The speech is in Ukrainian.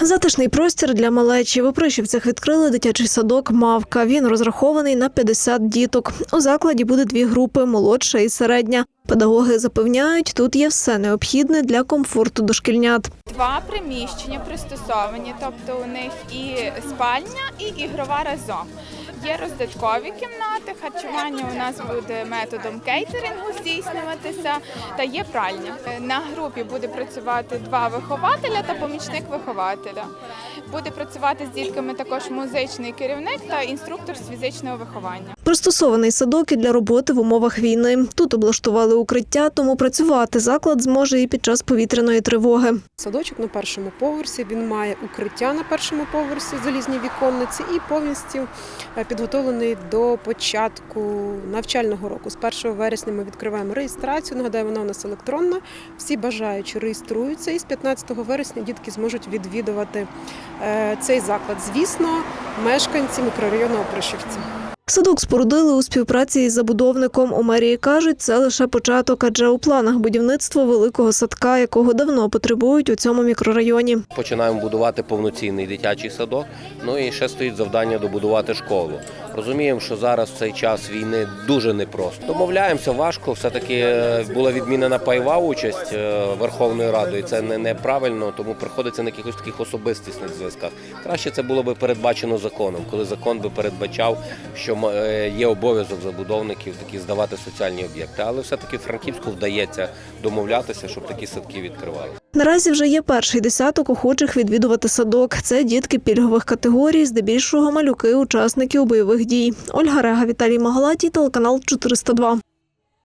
Затишний простір для малечі. В Опришівцях відкрили дитячий садок Мавка. Він розрахований на 50 діток. У закладі буде дві групи молодша і середня. Педагоги запевняють, тут є все необхідне для комфорту дошкільнят. Два приміщення пристосовані, тобто у них і спальня, і ігрова разом. Є роздаткові кімнати, харчування у нас буде методом кейтерингу здійснюватися, та є пральня. На групі буде працювати два вихователя та помічник вихователя. Буде працювати з дітками також музичний керівник та інструктор з фізичного виховання. Пристосований садок і для роботи в умовах війни. Тут облаштували укриття, тому працювати заклад зможе і під час повітряної тривоги. Садочок на першому поверсі. Він має укриття на першому поверсі, залізні віконниці, і повністю е, підготовлений до початку навчального року. З 1 вересня ми відкриваємо реєстрацію. Нагадаю, вона у нас електронна. Всі бажаючі реєструються, і з 15 вересня дітки зможуть відвідувати е, цей заклад. Звісно, мешканці мікрорайону Опришівці. Садок спорудили у співпраці із забудовником. У мерії кажуть, це лише початок, адже у планах будівництво великого садка, якого давно потребують у цьому мікрорайоні. Починаємо будувати повноцінний дитячий садок. Ну і ще стоїть завдання добудувати школу. Розуміємо, що зараз цей час війни дуже непросто. Домовляємося важко. Все таки е, була відмінена пайова участь е, Верховною Радою. Це не неправильно, тому приходиться на якихось таких особистісних зв'язках. Краще це було би передбачено законом, коли закон би передбачав, що є обов'язок забудовників такі здавати соціальні об'єкти. Але все таки Франківську вдається домовлятися, щоб такі садки відкривали. Наразі вже є перший десяток охочих відвідувати садок. Це дітки пільгових категорій, здебільшого малюки, учасники бойових дій. Ольга Рега, Віталій Магалатій, телеканал 402.